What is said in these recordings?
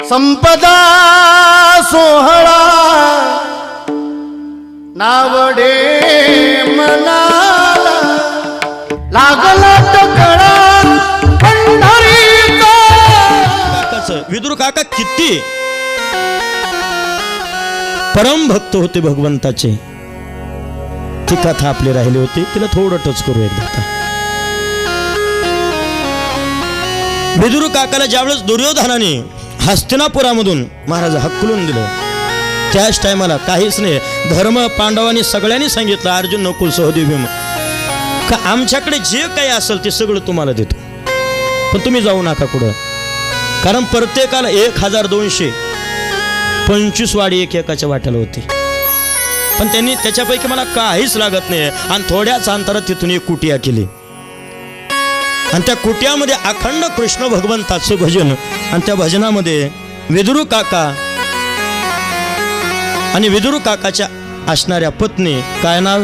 संपदा सोहळा नावडे मनाला लागला पंढरीचा विदुर काका किती? परम भक्त होते भगवंताचे. ती कथा आपली राहिली होती तिला थोडं टच करू एकदा विदुर काकाला ज्यावेळेस दुर्योधनाने हस्तिनापुरामधून महाराज हक्कलून दिलं. त्याच टायमाला काहीच नाही धर्म पांडवांनी सगळ्यांनी सांगितलं अर्जुन नकुल सहदेव भीम. का आमच्याकडे जे काही असेल ते सगळं तुम्हाला देतो. पण तुम्ही जाऊ नका कुठं. कारण प्रत्येकाला एक हजार दोनशे पंचवीस वाडी एक एकाच्या वाट्याला होती. पण त्यांनी त्याच्यापैकी मला काहीच लागत नाही. आणि थोड्याच अंतरात तिथून एक कुटिया केली. आणि त्या कुट्यामध्ये अखंड कृष्ण भगवंताचं भजन आणि त्या भजनामध्ये विदुरू काका आणि विदुरू काकाच्या असणाऱ्या पत्नी काय नाव?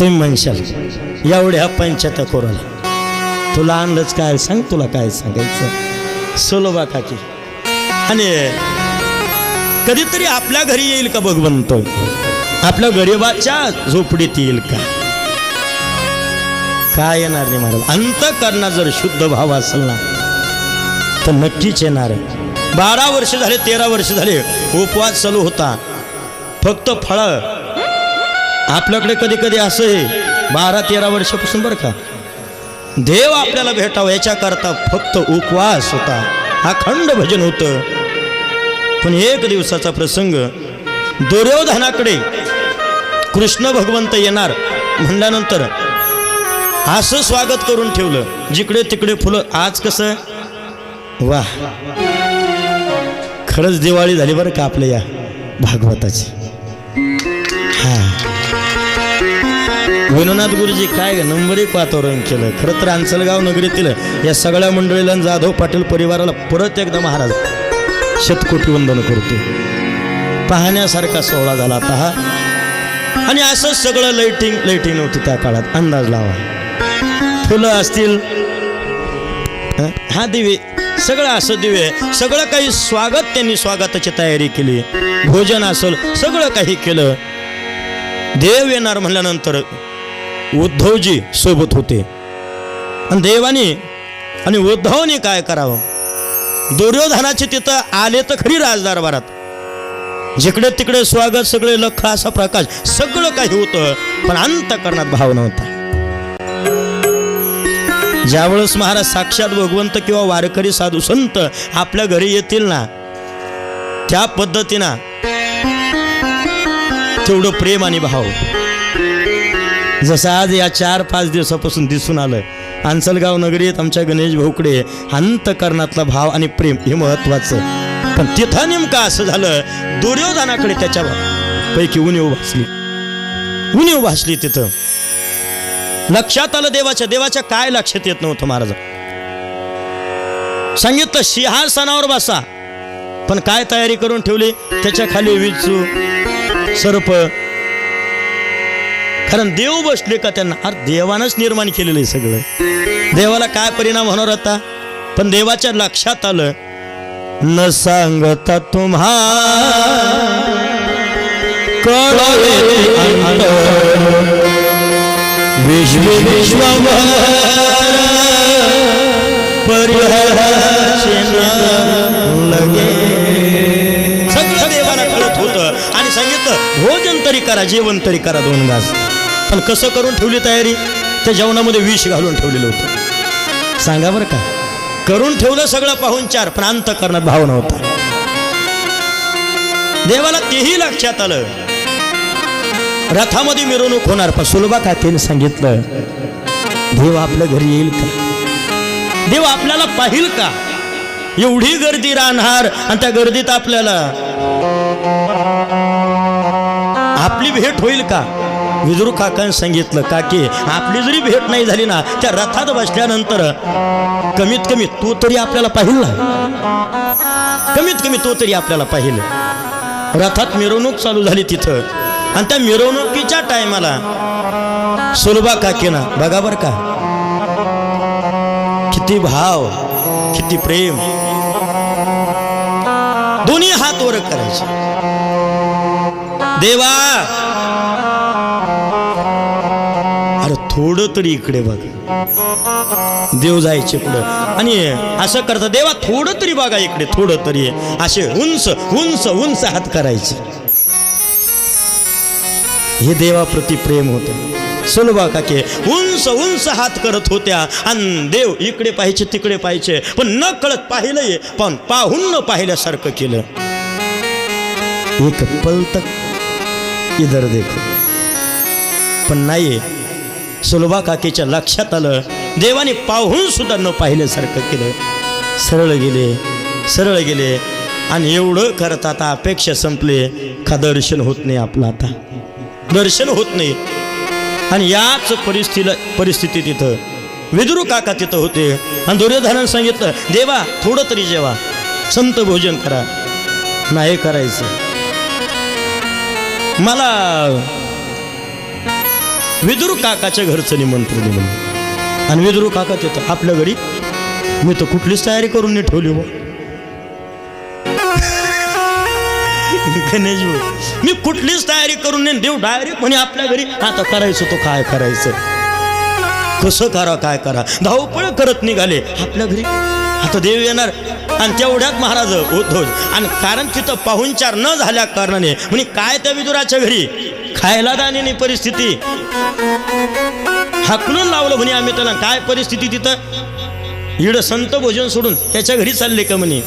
तुम्ही म्हणशाल एवढ्या पंचायत कोराला. तुला आणलंच काय सांग तुला काय सांगायचं? सोलोबा काकी. आणि कधीतरी आपल्या घरी येईल का भगवंत आपल्या गरीबाच्या झोपडीत येईल का? काय येणार नाही महाराज? अंतकरणा जर शुद्ध भाव असेल ना तर नक्कीच येणार आहे. बारा वर्ष झाले तेरा वर्ष झाले उपवास चालू होता. फक्त फळं. आपल्याकडे कधी कधी असं आहे बारा तेरा वर्षापासून बरं का? देव आपल्याला भेटावं याच्याकरता फक्त उपवास होता. अखंड भजन होतं. पण एक दिवसाचा प्रसंग दुर्योधनाकडे कृष्ण भगवंत येणार म्हणल्यानंतर असं स्वागत करून ठेवलं. जिकडे तिकडे फुलं आज कसं? वा. खरंच दिवाळी झाली बरं का आपल्या या भागवताची. हा. विनोनाथ गुरुजी काय नंबर एक वातावरण केलं. खरं तर अंचलगाव नगरीतील या सगळ्या मंडळीला जाधव पाटील परिवाराला परत एकदा महाराज शतकोटी वंदन करतो. पाहण्यासारखा सोहळा झाला आता हा. आणि असं सगळं लाईटिंग लाईटिंग नव्हती त्या काळात. अंदाज लावा. फुलं असतील. हा दिवे. सगळं असं दिवे. सगळं काही स्वागत त्यांनी स्वागताची तयारी केली. भोजन असेल सगळं काही केलं. देव येणार म्हणल्यानंतर उद्धवजी सोबत होते. आणि देवाने आणि उद्धवने काय करावं? दुर्योधनाचे तिथं आले तर खरी राजदरबारात. जिकडे तिकडे स्वागत सगळे लख असा प्रकाश सगळं काही होतं पण अंतकरणात भाव नव्हता ज्यावेळेस महाराज साक्षात भगवंत किंवा वारकरी साधू संत आपल्या घरी येतील ना त्या पद्धतीनं तेवढं प्रेम आणि भाव. जसं आज या चार पाच दिवसापासून दिसून आलं अंचलगाव नगरीत आमच्या गणेश भोकडे अंतकरणातला भाव आणि प्रेम हे महत्वाचं पण तिथं नेमकं असं झालं दुर्योधनाकडे त्याच्या पैकी उणीव भासली. उणीव भासली तिथं. लक्षात आलं देवाच्या देवाच्या काय लक्षात येत नव्हतं महाराज? सांगितलं सिंहासनावर बसा. पण काय तयारी करून ठेवली? त्याच्याखाली विचू सर्प. कारण देव बसले का त्यांना? अरे देवानंच निर्माण केलेलं आहे सगळं. देवाला काय परिणाम होणार होता पण देवाच्या लक्षात आलं न सांगता तुम्हा कळवे विश्व विश्व लगे सगळं देवाला कळत होतं आणि सांगितलं भोजन तरी करा जेवण तरी करा दोन घास पण कसं करून ठेवली तयारी त्या जेवणामध्ये विष घालून ठेवलेलं होतं सांगा बरं का करून ठेवलं सगळं पाहून चार प्रांत करण्यात भाव नव्हता देवाला तेही लक्षात आलं. रथामध्ये मिरवणूक होणार पण सुलभा काकीने सांगितलं देव आपल्या घरी येईल का? देव आपल्याला पाहिल का? एवढी गर्दी राहणार आणि त्या गर्दीत आपल्याला आपली भेट होईल का? विदुर काकाने सांगितलं काकी आपली जरी भेट नाही झाली ना त्या रथात बसल्यानंतर कमीत कमी तो तरी आपल्याला पाहिला. कमीत कमी तो तरी आपल्याला पाहिलं. रथात मिरवणूक चालू झाली तिथं. आणि त्या मिरवणुकीच्या टायमाला सुलभा काकीना बघा बरं का किती भाव किती प्रेम दोन्ही हात वर करायचे. देवा थोडं तरी इकडे बघा. देव जायचे पुढं. आणि असं करता देवा थोडं तरी बघा इकडे थोडं तरी. असे उंच उंच उंच हात करायचे. हे देवाप्रती प्रेम होतं. सुलभा काके. उंच उंच हात करत होत्या. आणि देव इकडे पाहिजे तिकडे पाहिजे पण न कळत पाहिलंय पण पाहून न पाहिल्यासारखं केलं. एक पल तक इधर देखो. पण नाही सुलभा काकीच्या लक्षात आलं. देवाने पाहून सुद्धा न पाहिल्यासारखं केलं. सरळ गेले सरळ गेले. आणि एवढं करत आता अपेक्षा संपले. का दर्शन होत नाही आपलं आता? दर्शन होत नाही. आणि याच परिस्थितीला परिस्थिती तिथं. विदुरू काका तिथं होते. आणि दुर्योधनानं सांगितलं देवा थोडं तरी जेवा. संत भोजन करा. नाही करायचं. मला विदुरू काकाच्या घरचं निमंत्रण दिलं आणि विदुरू काका तिथं आपल्या घरी. मी तर कुठलीच तयारी करून नाही ठेवली हो गणेश भाऊ, मी कुठलीच तयारी करून नाही देव डायरेक्ट म्हणे आपल्या घरी आता करायचं तो काय करायचं? कसं करा काय करा? धावपळ करत निघाले. आपल्या घरी आता देव येणार. आणि तेवढ्यात महाराज उद्धव. आणि कारण तिथं पाहुणचार न झाल्या कारणाने म्हणे काय त्या विदुराच्या घरी? खायला दाणे नाही परिस्थिती. हाकलून लावलं म्हणे आम्ही त्याला. काय परिस्थिती तिथं? इड संत भोजन सोडून त्याच्या घरी चालले का म्हणे?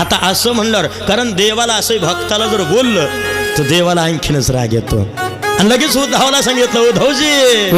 आता असं म्हणल्यावर कारण देवाला असं भक्ताला जर बोललं तर देवाला आणखीनच राग येतो. आणि लगेच उद्धवला सांगितलं उद्धवजी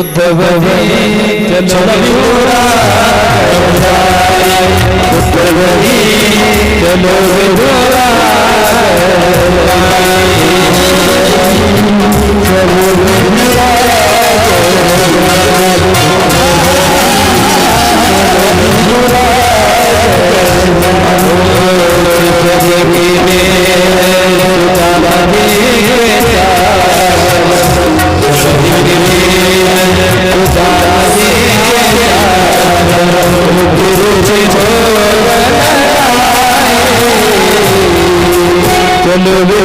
उद्धवजी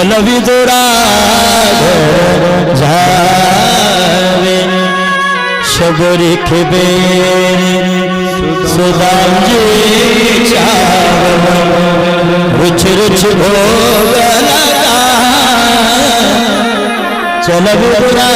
चल विदुरा जावे शबरी खेबे सुदामजी रुच रुच भोग लगा चल विदुरा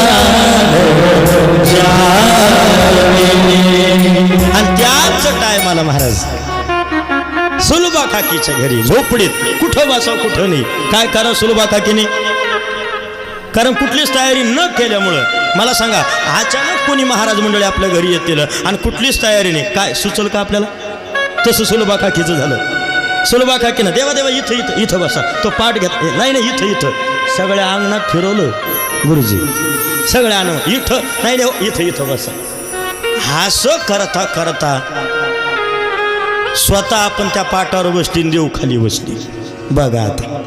काकीच्या घरी. झोपडीत. कुठं बसाव कुठं नाही. काय करा सुलभा काकीने कारण कुठलीच तयारी न केल्यामुळं मला सांगा अचानक कोणी महाराज मंडळी आपल्या घरी येतील आणि कुठलीच तयारी नाही. काय सुचल का आपल्याला? तसं सुलभा काकीचं झालं. सुलभा काकीनं देवा देवा इथं इथं इथं बसा. तो पाठ घेत नाही नाही इथं इथं. सगळ्या अंगणात फिरवलं गुरुजी. सगळ्या अंगणात इथं नाही देव हो, इथं इथं बसा. असं करता करता स्वतः आपण त्या पाटावर बसली देव खाली बसली बघा आता.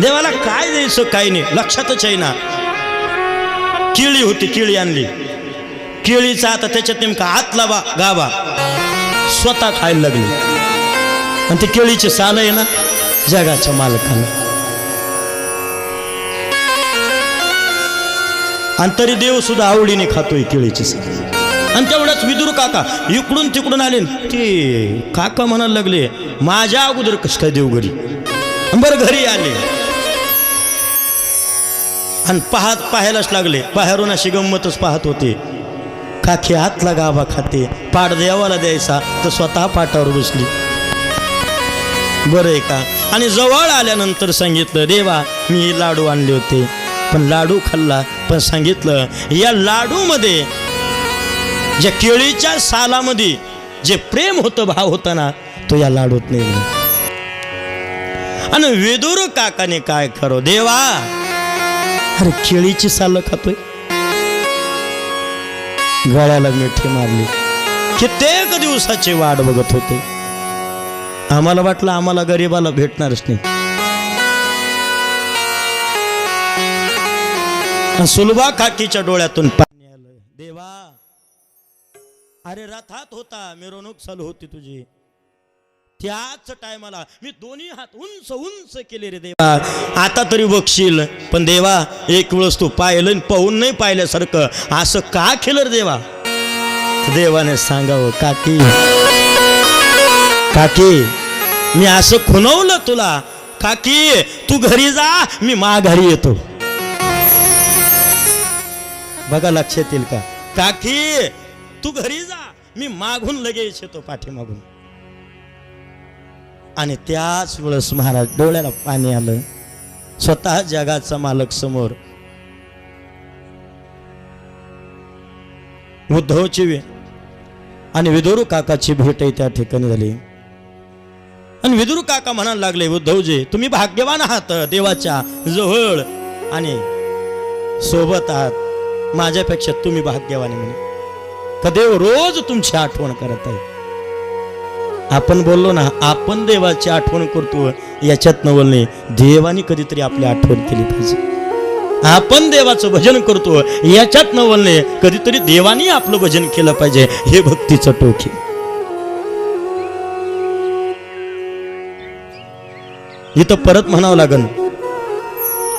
देवाला काय द्यायचं काय नाही लक्षातच आहे ना केळी होती केळी आणली. केळीचा आता त्याच्यात नेमका आत लावा गावा. स्वतः खायला लागली. आणि ते केळीचे साल आहे ना जगाच्या मालकाला आणि तरी देव सुद्धा आवडीने खातोय केळीचे साल. आणि तेवढ्याच विदुर काका इकडून तिकडून आले ते काका म्हणायला लागले माझ्या अगोदर कसं काय देव घरी? बरं घरी आले. आणि पाहत पाहायलाच लागले बाहेरून अशी गंमतच पाहत होते. काकी हातला गाभा खाते पाठ देवाला द्यायचा तर स्वतः पाठावर बसली. बरं आहे का आणि जवळ आल्यानंतर सांगितलं देवा मी लाडू आणले होते पण लाडू खाल्ला पण सांगितलं या लाडूमध्ये ज्या केळीच्या सालामध्ये जे प्रेम होतं भाव होता ना तो या लाडूत नाही आणि वेदूर काकाने काय करो देवा अरे केळीची साल खातोय. गळ्याला मिठी मारली. कित्येक दिवसाची वाट बघत होते. आम्हाला वाटलं आम्हाला गरीबाला भेटणारच नाही. सुलभा काकीच्या डोळ्यातून पाणी आलं. देवा अरे रथात होता मिरवणूक चालू होती तुझी. त्याच टायमाला मी दोन्ही हात उंच उंच केले रे देवा. आता तरी बघशील पण देवा एक वेळेस तू पाहिलं आणि पाहून नाही पाहिल्यासारखं. असं का केलं रे देवा? देवाने सांगावं काकी. काकी मी असं खुनवलं तुला. काकी तू घरी जा मी माघारी येतो. बघा लक्षात येईल का? काकी तू घरी जा. मी मागून लगेच येतो पाठीमागून. आणि त्याच वेळेस महाराज डोळ्याला पाणी आलं. स्वतः जगाचा मालक समोर. उद्धवची वे आणि विदुरू काकाची भेटही त्या ठिकाणी झाली. आणि विदुरू काका म्हणायला लागले उद्धवजी तुम्ही भाग्यवान आहात देवाच्या जवळ. आणि सोबत आहात. माझ्यापेक्षा तुम्ही भाग्यवान म्हणे का देव रोज तुमची आठवण करत आहे. आपण बोललो ना आपण देवाची आठवण करतो याच्यात न बोलणे देवाने कधीतरी आपली आठवण केली पाहिजे. आपण देवाचं भजन करतो याच्यात न बोलणे कधीतरी देवानी आपलं भजन केलं पाहिजे हे भक्तीचं टोक. इथं परत म्हणावं लागन.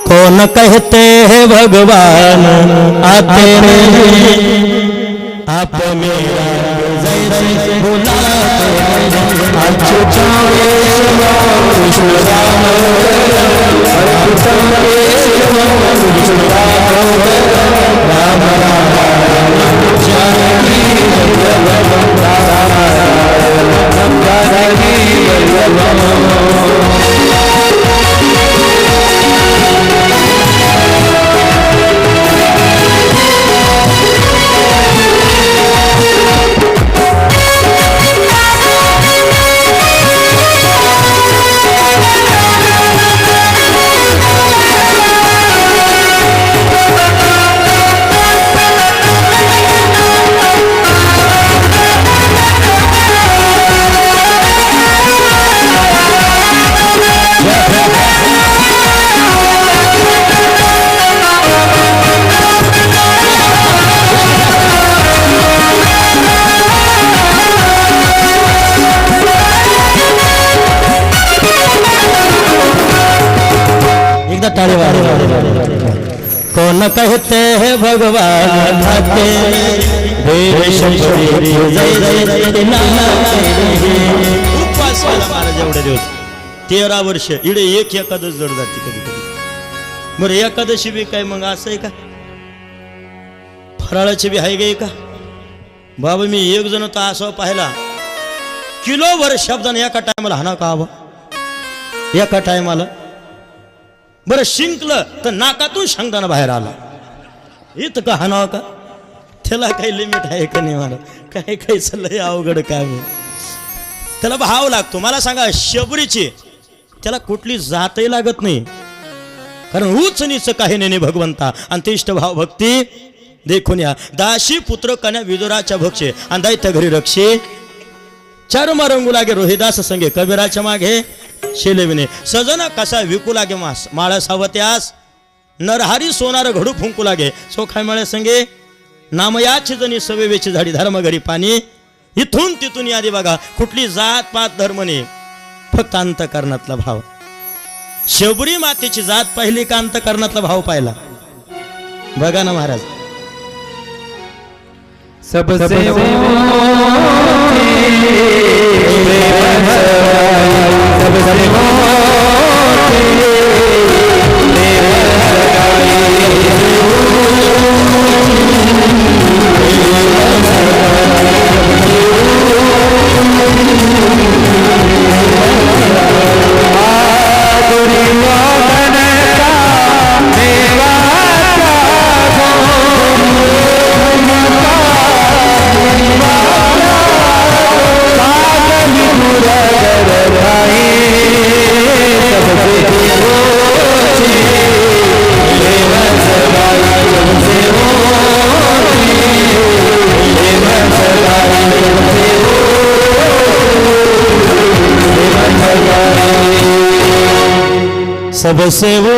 कोण कहते है भगवान आते आप मेरा जैसे बुलाते एकदा भगवान देश उपवास केला महाराज एवढे दिवस. तेरा वर्ष. इडे एक एकादश जड जाते कधी कधी. बरं एकादशी बी काय मग असं आहे का? फराळाची बी आहे का बाबा मी एक जण तर असं पाहिला. किलो भर शब्दाने एका टायमाला हाना का हवा एका टायमाला. बरं शिंकलं तर नाकातून शंकताना बाहेर आला. इथं का हाणावं का? त्याला काही लिमिट आहे का नाही मला काय काही लय अवघड काम त्याला भाव लागतो. मला सांगा शबरीची त्याला कुठली जातही लागत नाही. कारण उच निच काही नाही भगवंता. अंतिष्ट भाव भक्ती देखून या. दाशी पुत्र कन्या विदुराच्या भक्षे. आणि दैत्य घरी रक्षे. चर्म रंगू लागे रोहिदास संगे. कबीराच्या मागे शेलेविने. सजन कसा विकू लागे मास माळा सावत्यास नरहारी सोनार घडू फुंकू लागे. सोखाय माळे संगे नामयाची जणी सवेवेची झाडी धर्म घरी पाणी. इथून तिथून यादी बघा कुठली जात पात धर्म नाही फक्त अंतकरणातला भाव. शबरी मातेची जात पाहिली का अंतकरणातला भाव पाहिला? बघा ना महाराज. सबसे सबसे ऊंची